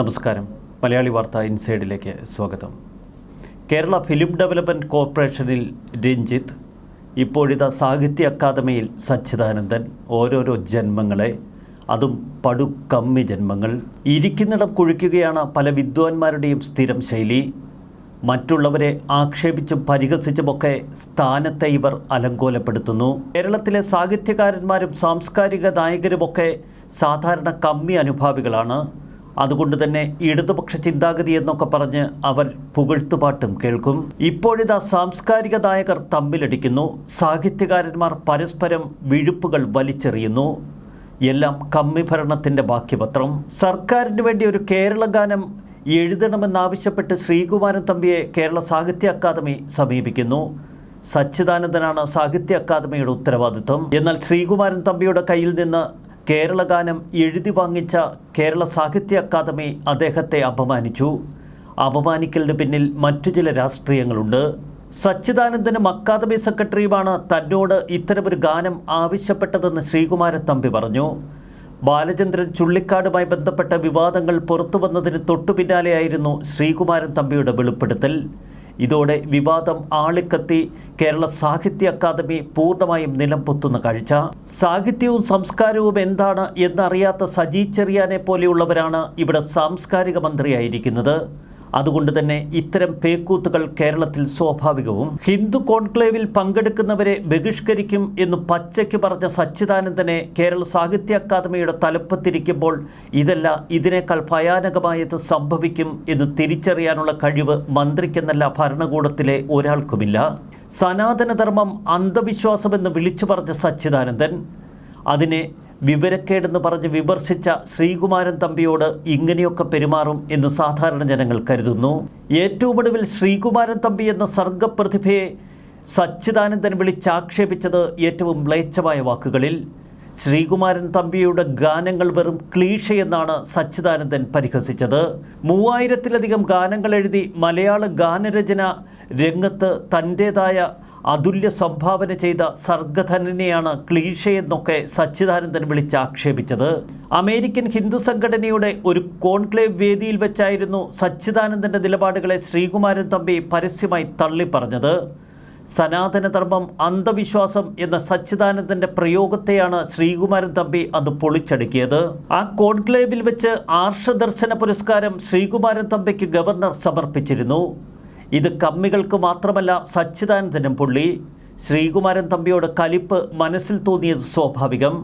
നമസ്കാരം. മലയാളി വാർത്ത ഇൻസൈഡിലേക്ക് സ്വാഗതം. കേരള ഫിലിം ഡെവലപ്മെന്റ് കോർപ്പറേഷനിൽ രഞ്ജിത്ത് ഇപ്പോഴിത സാഹിത്യ അക്കാദമിയിൽ സച്ചിദാനന്ദൻ ഓരോരോ ജന്മങ്ങളെ അതും പടുക്കമ്മി ജന്മങ്ങൾ. ഇരിക്കുന്നിടം കുഴിക്കുകയാണ് പല വിദ്വാൻമാരുടെയും സ്ഥിരം ശൈലി. മറ്റുള്ളവരെ ആക്ഷേപിച്ചും പരിഹസിച്ചുമൊക്കെ സ്ഥാനത്തെ ഇവർ അലങ്കോലപ്പെടുത്തുന്നു. കേരളത്തിലെ സാഹിത്യകാരന്മാരും സാംസ്കാരിക നായകരുമൊക്കെ സാധാരണ കമ്മി അനുഭാവികളാണ്. അതുകൊണ്ട് തന്നെ ഇടതുപക്ഷ ചിന്താഗതി എന്നൊക്കെ പറഞ്ഞ് അവർ പുകഴ്ത്തുപാട്ടും കേൾക്കും. ഇപ്പോഴിതാ സാംസ്കാരിക നായകർ തമ്മിലടിക്കുന്നു. സാഹിത്യകാരന്മാർ പരസ്പരം വിഴുപ്പുകൾ വലിച്ചെറിയുന്നു. എല്ലാം കമ്മി ഭരണത്തിന്റെ ബാക്കിപത്രം. സർക്കാരിന് വേണ്ടി ഒരു കേരള ഗാനം എഴുതണമെന്നാവശ്യപ്പെട്ട് ശ്രീകുമാരൻ തമ്പിയെ കേരള സാഹിത്യ അക്കാദമി സമീപിക്കുന്നു. സച്ചിദാനന്ദനാണ് സാഹിത്യ അക്കാദമിയുടെ ഉത്തരവാദിത്വം. എന്നാൽ ശ്രീകുമാരൻ തമ്പിയുടെ കയ്യിൽ നിന്ന് കേരള ഗാനം എഴുതി വാങ്ങിച്ച കേരള സാഹിത്യ അക്കാദമി അദ്ദേഹത്തെ അപമാനിച്ചു. അപമാനിക്കലിന് പിന്നിൽ മറ്റു ചില രാഷ്ട്രീയങ്ങളുണ്ട്. സച്ചിദാനന്ദനും അക്കാദമി സെക്രട്ടറിയുമാണ് തന്നോട് ഇത്തരമൊരു ഗാനം ആവശ്യപ്പെട്ടതെന്ന് ശ്രീകുമാരൻ തമ്പി പറഞ്ഞു. ബാലചന്ദ്രൻ ചുള്ളിക്കാടുമായി ബന്ധപ്പെട്ട വിവാദങ്ങൾ പുറത്തു വന്നതിന് തൊട്ടു പിന്നാലെയായിരുന്നു ശ്രീകുമാരൻ തമ്പിയുടെ വെളിപ്പെടുത്തൽ. ഇതോടെ വിവാദം ആളിക്കത്തി കേരള സാഹിത്യ അക്കാദമി പൂർണമായും നിലംപൊത്തുന്ന കാഴ്ച. സാഹിത്യവും സംസ്കാരവും എന്താണ് എന്നറിയാത്ത സജി ചെറിയാനെ പോലെയുള്ളവരാണ് ഇവിടെ സാംസ്കാരിക മന്ത്രിയായിരിക്കുന്നത്. അതുകൊണ്ട് തന്നെ ഇത്തരം പേക്കൂത്തുകൾ കേരളത്തിൽ സ്വാഭാവികവും. ഹിന്ദു കോൺക്ലേവിൽ പങ്കെടുക്കുന്നവരെ ബഹിഷ്കരിക്കും എന്ന് പച്ചയ്ക്ക് പറഞ്ഞ സച്ചിദാനന്ദനെ കേരള സാഹിത്യ അക്കാദമിയുടെ തലപ്പത്തിരിക്കുമ്പോൾ ഇതല്ല ഇതിനേക്കാൾ ഭയാനകമായത് സംഭവിക്കും എന്ന് തിരിച്ചറിയാനുള്ള കഴിവ് മന്ത്രിക്കെന്നല്ല ഭരണകൂടത്തിലെ ഒരാൾക്കുമില്ല. സനാതനധർമ്മം അന്ധവിശ്വാസമെന്ന് വിളിച്ചു പറഞ്ഞ സച്ചിദാനന്ദൻ അതിനെ വിവരക്കേടെന്ന് പറഞ്ഞ് വിമർശിച്ച ശ്രീകുമാരൻ തമ്പിയോട് ഇങ്ങനെയൊക്കെ പെരുമാറും എന്ന് സാധാരണ ജനങ്ങൾ കരുതുന്നു. ഏറ്റവും ഒടുവിൽ ശ്രീകുമാരൻ തമ്പി എന്ന സർഗപ്രതിഭയെ സച്ചിദാനന്ദൻ വിളിച്ചാക്ഷേപിച്ചത് ഏറ്റവും മ്ലേച്ഛമായ വാക്കുകളിൽ. ശ്രീകുമാരൻ തമ്പിയുടെ ഗാനങ്ങൾ വെറും ക്ലീഷ എന്നാണ് സച്ചിദാനന്ദൻ പരിഹസിച്ചത്. മൂവായിരത്തിലധികം ഗാനങ്ങൾ എഴുതി മലയാള ഗാനരചന രംഗത്ത് തന്റേതായ അതുല്യ സംഭാവന ചെയ്ത സർഗധനനെയാണ് ക്ലീഷയെന്നൊക്കെ സച്ചിദാനന്ദൻ വിളിച്ച് ആക്ഷേപിച്ചത് അമേരിക്കൻ ഹിന്ദു സംഘടനയുടെ ഒരു കോൺക്ലേവ് വേദിയിൽ വെച്ചായിരുന്നു സച്ചിദാനന്ദന്റെ നിലപാടുകളെ ശ്രീകുമാരൻ തമ്പി പരസ്യമായി തള്ളിപ്പറഞ്ഞത്. സനാതനധർമ്മം അന്ധവിശ്വാസം എന്ന സച്ചിദാനന്ദന്റെ പ്രയോഗത്തെയാണ് ശ്രീകുമാരൻ തമ്പി അത് പൊളിച്ചടുക്കിയത്. ആ കോൺക്ലേവിൽ വെച്ച് ആർഷദർശന പുരസ്കാരം ശ്രീകുമാരൻ തമ്പിക്ക് ഗവർണർ സമർപ്പിച്ചിരുന്നു. ഇത് കമ്മികൾക്ക് മാത്രമല്ല സച്ചിദാനന്ദനും പുള്ളി. ശ്രീകുമാരൻ തമ്പിയോട് കലിപ്പ് മനസ്സിൽ തോന്നിയത് സ്വാഭാവികം.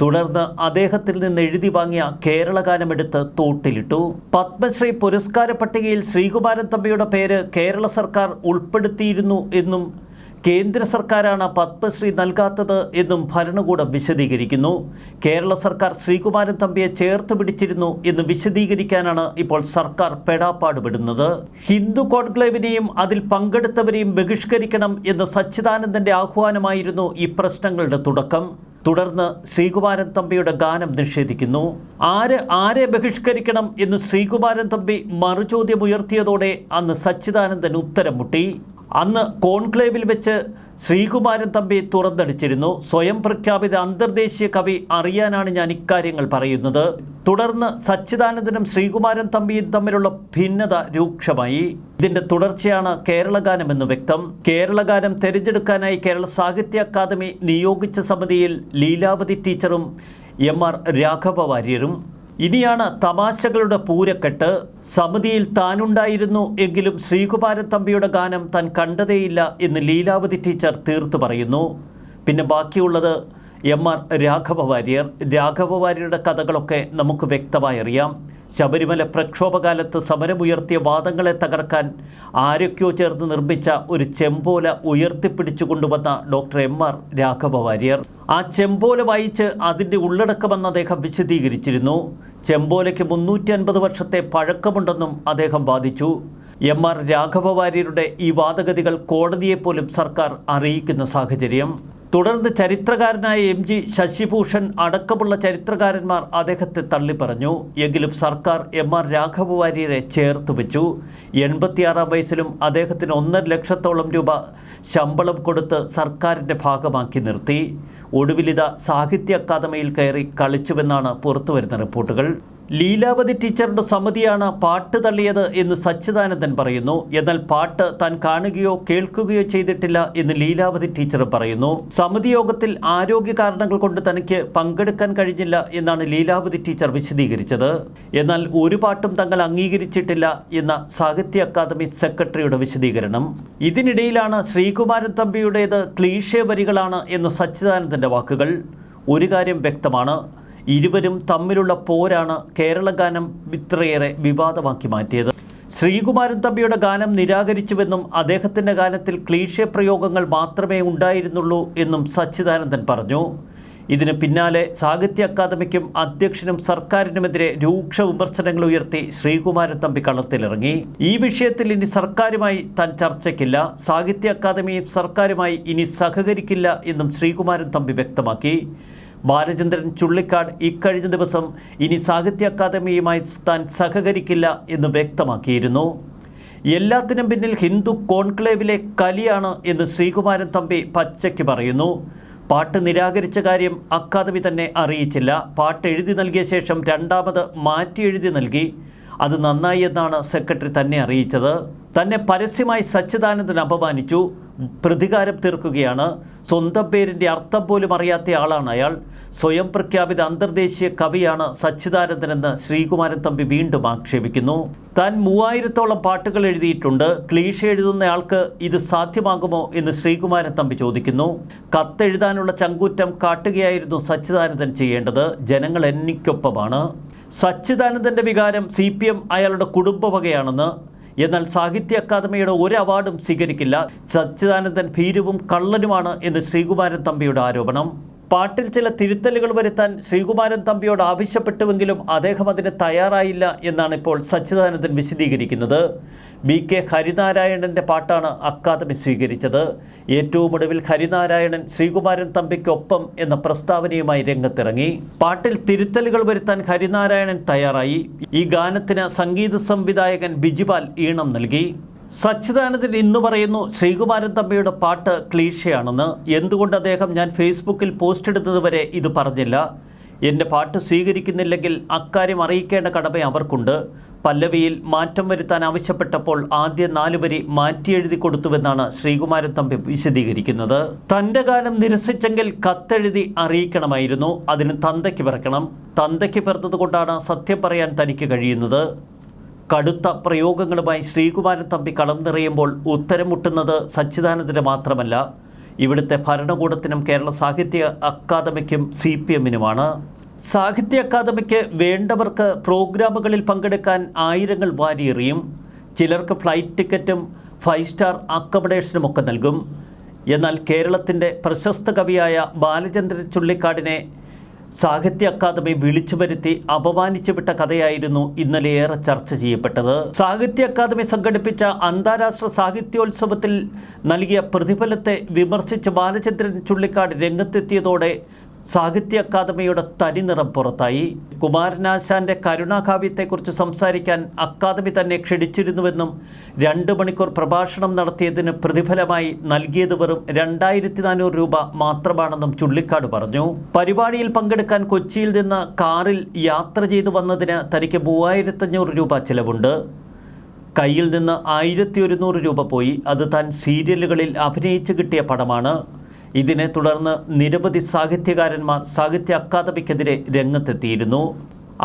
തുടർന്ന് അദ്ദേഹത്തിൽ നിന്ന് എഴുതി വാങ്ങിയ കേരളഗാനമെടുത്ത് തോട്ടിലിട്ടു. പത്മശ്രീ പുരസ്കാര പട്ടികയിൽ ശ്രീകുമാരൻ തമ്പിയുടെ പേര് കേരള സർക്കാർ ഉൾപ്പെടുത്തിയിരുന്നു എന്നും കേന്ദ്ര സർക്കാരാണ് പത്മശ്രീ നൽകാത്തത് എന്നും ഭരണകൂടം വിശദീകരിക്കുന്നു. കേരള സർക്കാർ ശ്രീകുമാരൻ തമ്പിയെ ചേർത്ത് പിടിച്ചിരുന്നു എന്ന് വിശദീകരിക്കാനാണ് ഇപ്പോൾ സർക്കാർ പെടാപ്പാടുപെടുന്നത്. ഹിന്ദു കോൺക്ലേവിനെയും അതിൽ പങ്കെടുത്തവരെയും ബഹിഷ്കരിക്കണം എന്ന സച്ചിദാനന്ദന്റെ ആഹ്വാനമായിരുന്നു ഈ പ്രശ്നങ്ങളുടെ തുടക്കം. തുടർന്ന് ശ്രീകുമാരൻ തമ്പിയുടെ ഗാനം നിഷേധിക്കുന്നു. ആര് ആരെ ബഹിഷ്കരിക്കണം എന്ന് ശ്രീകുമാരൻ തമ്പി മറുചോദ്യമുയർത്തിയതോടെ അന്ന് സച്ചിദാനന്ദൻ ഉത്തരം മുട്ടി അന്ന് കോൺക്ലേവിൽ വെച്ച് ശ്രീകുമാരൻ തമ്പി തുറന്നടിച്ചിരുന്നു. സ്വയം പ്രഖ്യാപിത അന്തർദേശീയ കവി അറിയാനാണ് ഞാൻ ഇക്കാര്യങ്ങൾ പറയുന്നത്. തുടർന്ന് സച്ചിദാനന്ദനും ശ്രീകുമാരൻ തമ്പിയും തമ്മിലുള്ള ഭിന്നത രൂക്ഷമായി. ഇതിന്റെ തുടർച്ചയാണ് കേരളഗാനം എന്ന് വ്യക്തം. കേരളഗാനം തിരഞ്ഞെടുക്കാനായി കേരള സാഹിത്യ അക്കാദമി നിയോഗിച്ച സമിതിയിൽ ലീലാവതി ടീച്ചറും എം ആർ രാഘവ വാര്യരും ഇനിയാണ് തമാശകളുടെ പൂരക്കെട്ട്. സമിതിയിൽ താനുണ്ടായിരുന്നു എങ്കിലും ശ്രീകുമാരൻ തമ്പിയുടെ ഗാനം താൻ കണ്ടതേയില്ല എന്ന് ലീലാവതി ടീച്ചർ തീർത്തു പറയുന്നു. പിന്നെ ബാക്കിയുള്ളത് എം ആർ രാഘവ വാര്യർ. രാഘവ വാര്യരുടെ കഥകളൊക്കെ നമുക്ക് വ്യക്തമായി അറിയാം. ശബരിമല പ്രക്ഷോഭകാലത്ത് സമരമുയർത്തിയ വാദങ്ങളെ തകർക്കാൻ ആരൊക്കെയോ ചേർന്ന് നിർമ്മിച്ച ഒരു ചെമ്പോല ഉയർത്തിപ്പിടിച്ചു കൊണ്ടുവന്ന doctor M R Raghava Variyar ആ ചെമ്പോല വായിച്ച് അതിന്റെ ഉള്ളടക്കമെന്ന് അദ്ദേഹം വിശദീകരിച്ചിരുന്നു. ചെമ്പോലയ്ക്ക് മുന്നൂറ്റി അൻപത് വർഷത്തെ പഴക്കമുണ്ടെന്നും അദ്ദേഹം വാദിച്ചു. എം ആർ രാഘവ വാര്യരുടെ ഈ വാദഗതികൾ കോടതിയെപ്പോലും സർക്കാർ അറിയിക്കുന്ന സാഹചര്യം. തുടർന്ന് ചരിത്രകാരനായ എം ജി ശശിഭൂഷൺ അടക്കമുള്ള ചരിത്രകാരന്മാർ അദ്ദേഹത്തെ തള്ളിപ്പറഞ്ഞു. എങ്കിലും സർക്കാർ എം ആർ രാഘവ വാര്യരെ ചേർത്ത് വെച്ചു. എൺപത്തിയാറാം വയസ്സിലും അദ്ദേഹത്തിന് ഒന്നര ലക്ഷത്തോളം രൂപ ശമ്പളം കൊടുത്ത് സർക്കാരിന്റെ ഭാഗമാക്കി നിർത്തി. ഒടുവിലിത സാഹിത്യ അക്കാദമിയിൽ കയറി കളിച്ചുവെന്നാണ് പുറത്തുവരുന്ന റിപ്പോർട്ടുകൾ. ലീലാവതി ടീച്ചറുടെ സമിതിയാണ് പാട്ട് തള്ളിയത് എന്ന് സച്ചിദാനന്ദൻ പറയുന്നു. എന്നാൽ പാട്ട് താൻ കാണുകയോ കേൾക്കുകയോ ചെയ്തിട്ടില്ല എന്ന് ലീലാവതി ടീച്ചർ പറയുന്നു. സമിതി യോഗത്തിൽ ആരോഗ്യ കാരണങ്ങൾ കൊണ്ട് തനിക്ക് പങ്കെടുക്കാൻ കഴിഞ്ഞില്ല എന്നാണ് ലീലാവതി ടീച്ചർ വിശദീകരിച്ചത്. എന്നാൽ ഒരു പാട്ടും തങ്ങൾ അംഗീകരിച്ചിട്ടില്ല എന്ന സാഹിത്യ അക്കാദമി സെക്രട്ടറിയുടെ വിശദീകരണം. ഇതിനിടയിലാണ് ശ്രീകുമാരൻ തമ്പിയുടേത് ക്ലീഷേ വരികളാണ് എന്ന് സച്ചിദാനന്ദന്റെ വാക്കുകൾ. ഒരു കാര്യം വ്യക്തമാണ്. ഇരുവരും തമ്മിലുള്ള പോരാണ് കേരള ഗാനം ഇത്രയേറെ വിവാദമാക്കി മാറ്റിയത്. ശ്രീകുമാരൻ തമ്പിയുടെ ഗാനം നിരാകരിച്ചുവെന്നും അദ്ദേഹത്തിന്റെ ഗാനത്തിൽ ക്ലീഷേ പ്രയോഗങ്ങൾ മാത്രമേ ഉണ്ടായിരുന്നുള്ളൂ എന്നും സച്ചിദാനന്ദൻ പറഞ്ഞു. ഇതിന് പിന്നാലെ സാഹിത്യ അക്കാദമിക്കും അധ്യക്ഷനും സർക്കാരിനുമെതിരെ രൂക്ഷ വിമർശനങ്ങൾ ഉയർത്തി ശ്രീകുമാരൻ തമ്പി കളത്തിലിറങ്ങി. ഈ വിഷയത്തിൽ ഇനി സർക്കാരുമായി താൻ ചർച്ചയ്ക്കില്ല. സാഹിത്യ അക്കാദമിയും സർക്കാരുമായി ഇനി സഹകരിക്കില്ല എന്നും ശ്രീകുമാരൻ തമ്പി വ്യക്തമാക്കി. ബാലചന്ദ്രൻ ചുള്ളിക്കാട് ഇക്കഴിഞ്ഞ ദിവസം ഇനി സാഹിത്യ അക്കാദമിയുമായി താൻ സഹകരിക്കില്ല എന്ന് വ്യക്തമാക്കിയിരുന്നു. എല്ലാത്തിനും പിന്നിൽ ഹിന്ദു കോൺക്ലേവിലെ കലിയാണ് എന്ന് ശ്രീകുമാരൻ തമ്പി പച്ചയ്ക്ക് പറയുന്നു. പാട്ട് നിരാകരിച്ച കാര്യം അക്കാദമി തന്നെ അറിയിച്ചില്ല. പാട്ട് എഴുതി നൽകിയ ശേഷം രണ്ടാമത് മാറ്റി എഴുതി നൽകി. അത് നന്നായി എന്നാണ് സെക്രട്ടറി തന്നെ അറിയിച്ചത്. തന്നെ പരസ്യമായി സച്ചിദാനന്ദൻ അപമാനിച്ചു. പ്രതികാരം തീർക്കുകയാണ്. സ്വന്തം പേരിന്റെ അർത്ഥം പോലും അറിയാത്ത ആളാണ് അയാൾ. സ്വയം പ്രഖ്യാപിത അന്തർദേശീയ കവിയാണ് സച്ചിദാനന്ദനെന്ന് ശ്രീകുമാരൻ തമ്പി വീണ്ടും ആക്ഷേപിക്കുന്നു. താൻ മൂവായിരത്തോളം പാട്ടുകൾ എഴുതിയിട്ടുണ്ട്. ക്ലീഷ എഴുതുന്നയാൾക്ക് ഇത് സാധ്യമാകുമോ എന്ന് ശ്രീകുമാരൻ തമ്പി ചോദിക്കുന്നു. കത്തെഴുതാനുള്ള ചങ്കൂറ്റം കാട്ടുകയായിരുന്നു സച്ചിദാനന്ദൻ ചെയ്യേണ്ടത്. ജനങ്ങൾ എനിക്കൊപ്പമാണ് സച്ചിദാനന്ദന്റെ വികാരം സി പി എം അയാളുടെ കുടുംബവകയാണെന്ന് എന്നാൽ സാഹിത്യ അക്കാദമിയുടെ ഒരു അവാർഡും സ്വീകരിക്കില്ല. സച്ചിദാനന്ദൻ ഭീരുവും കള്ളനുമാണ് എന്ന് ശ്രീകുമാരൻ തമ്പിയുടെ ആരോപണം. പാട്ടിൽ ചില തിരുത്തലുകൾ വരുത്താൻ ശ്രീകുമാരൻ തമ്പിയോട് ആവശ്യപ്പെട്ടുവെങ്കിലും അദ്ദേഹം അതിന് തയ്യാറായില്ല എന്നാണ് ഇപ്പോൾ സച്ചിദാനന്ദൻ വിശദീകരിക്കുന്നത്. ബി കെ ഹരിനാരായണന്റെ പാട്ടാണ് അക്കാദമി സ്വീകരിച്ചത്. ഏറ്റവും ഒടുവിൽ ഹരിനാരായണൻ ശ്രീകുമാരൻ തമ്പിക്കൊപ്പം എന്ന പ്രസ്താവനയുമായി രംഗത്തിറങ്ങി. പാട്ടിൽ തിരുത്തലുകൾ വരുത്താൻ ഹരിനാരായണൻ തയ്യാറായി. ഈ ഗാനത്തിന് സംഗീത സംവിധായകൻ ബിജിപാൽ ഈണം നൽകി. സച്ചിദാനന്ദൻ ഇന്ന് പറയുന്നു ശ്രീകുമാരൻ തമ്പിയുടെ പാട്ട് ക്ലീഷയാണെന്ന്. എന്തുകൊണ്ട് അദ്ദേഹം ഞാൻ ഫേസ്ബുക്കിൽ പോസ്റ്റ് ഇടുന്നത് വരെ ഇത് പറഞ്ഞില്ല? എന്റെ പാട്ട് സ്വീകരിക്കുന്നില്ലെങ്കിൽ അക്കാര്യം അറിയിക്കേണ്ട കടമ അവർക്കുണ്ട്. പല്ലവിയിൽ മാറ്റം വരുത്താൻ ആവശ്യപ്പെട്ടപ്പോൾ ആദ്യ നാല് വരി മാറ്റിയെഴുതി കൊടുത്തുവെന്നാണ് ശ്രീകുമാരൻ തമ്പി വിശദീകരിക്കുന്നത്. തന്റെ ഗാനം നിരസിച്ചെങ്കിൽ കത്തെഴുതി അറിയിക്കണമായിരുന്നു. അതിന് തന്തയ്ക്ക് പിറക്കണം. തന്തയ്ക്ക് പിറന്നതുകൊണ്ടാണ് സത്യം പറയാൻ തനിക്ക് കഴിയുന്നത്. കടുത്ത പ്രയോഗങ്ങളുമായി ശ്രീകുമാരൻ തമ്പി കളം നിറയുമ്പോൾ ഉത്തരം മുട്ടുന്നത് സച്ചിദാനന്ദന് മാത്രമല്ല. ഇവിടുത്തെ ഭരണകൂടത്തിനും കേരള സാഹിത്യ അക്കാദമിക്കും സി പി എമ്മിനുമാണ്. സാഹിത്യ അക്കാദമിക്ക് വേണ്ടവർക്ക് പ്രോഗ്രാമുകളിൽ പങ്കെടുക്കാൻ ആയിരങ്ങൾ വാരിയെറിയും. ചിലർക്ക് ഫ്ലൈറ്റ് ടിക്കറ്റും ഫൈവ് സ്റ്റാർ അക്കമഡേഷനും ഒക്കെ നൽകും. എന്നാൽ കേരളത്തിന്റെ പ്രശസ്ത കവിയായ ബാലചന്ദ്രൻ ചുള്ളിക്കാടിനെ സാഹിത്യ അക്കാദമി വിളിച്ചു വരുത്തി അപമാനിച്ചു വിട്ട കഥയായിരുന്നു ഇന്നലെ ഏറെ ചർച്ച ചെയ്യപ്പെട്ടത്. സാഹിത്യ അക്കാദമി സംഘടിപ്പിച്ച അന്താരാഷ്ട്ര സാഹിത്യോത്സവത്തിൽ നൽകിയ പ്രതിഫലത്തെ വിമർശിച്ച് ബാലചന്ദ്രൻ ചുള്ളിക്കാട് രംഗത്തെത്തിയതോടെ സാഹിത്യ അക്കാദമിയുടെ തനിനിറം പുറത്തായി. കുമാരനാശാന്റെ കരുണാകാവ്യത്തെക്കുറിച്ച് സംസാരിക്കാൻ അക്കാദമി തന്നെ ക്ഷണിച്ചിരുന്നുവെന്നും രണ്ട് മണിക്കൂർ പ്രഭാഷണം നടത്തിയതിന് പ്രതിഫലമായി നൽകിയത് വെറും രണ്ടായിരത്തി നാനൂറ് രൂപ മാത്രമാണെന്നും ചുള്ളിക്കാട് പറഞ്ഞു. പരിപാടിയിൽ പങ്കെടുക്കാൻ കൊച്ചിയിൽ നിന്ന് കാറിൽ യാത്ര ചെയ്തു വന്നതിന് തനിക്ക് മൂവായിരത്തഞ്ഞൂറ് രൂപ ചിലവുണ്ട്. കയ്യിൽ നിന്ന് ആയിരത്തി ഒരുന്നൂറ് രൂപ പോയി. അത് താൻ സീരിയലുകളിൽ അഭിനയിച്ച് കിട്ടിയ പണമാണ് ഇതിനെ തുടർന്ന് നിരവധി സാഹിത്യകാരന്മാർ സാഹിത്യ അക്കാദമിക്കെതിരെ രംഗത്തെത്തിയിരുന്നു.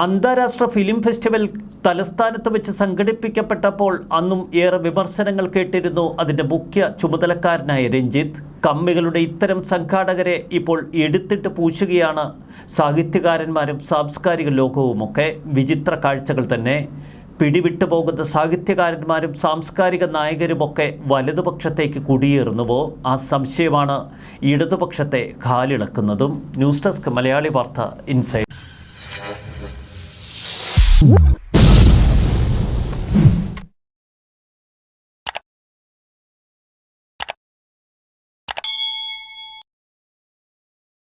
അന്താരാഷ്ട്ര ഫിലിം ഫെസ്റ്റിവൽ തലസ്ഥാനത്ത് വെച്ച് സംഘടിപ്പിക്കപ്പെട്ടപ്പോൾ അന്നും ഏറെ വിമർശനങ്ങൾ കേട്ടിരുന്നു അതിന്റെ മുഖ്യ ചുമതലക്കാരനായ രഞ്ജിത്ത്. കമ്മികളുടെ ഇത്തരം സംഘാടകരെ ഇപ്പോൾ എടുത്തിട്ട് പൂശുകയാണ് സാഹിത്യകാരന്മാരും സാംസ്കാരിക ലോകവുമൊക്കെ വിചിത്ര കാഴ്ചകൾ തന്നെ. പിടിവിട്ടു പോകുന്ന സാഹിത്യകാരന്മാരും സാംസ്കാരിക നായകരുമൊക്കെ വലതുപക്ഷത്തേക്ക് കുടിയേറുന്നുവോ? ആ സംശയമാണ് ഇടതുപക്ഷത്തെ കാലിളക്കുന്നതും. ന്യൂസ് ഡെസ്ക് മലയാളി വാർത്ത ഇൻസൈഡ്.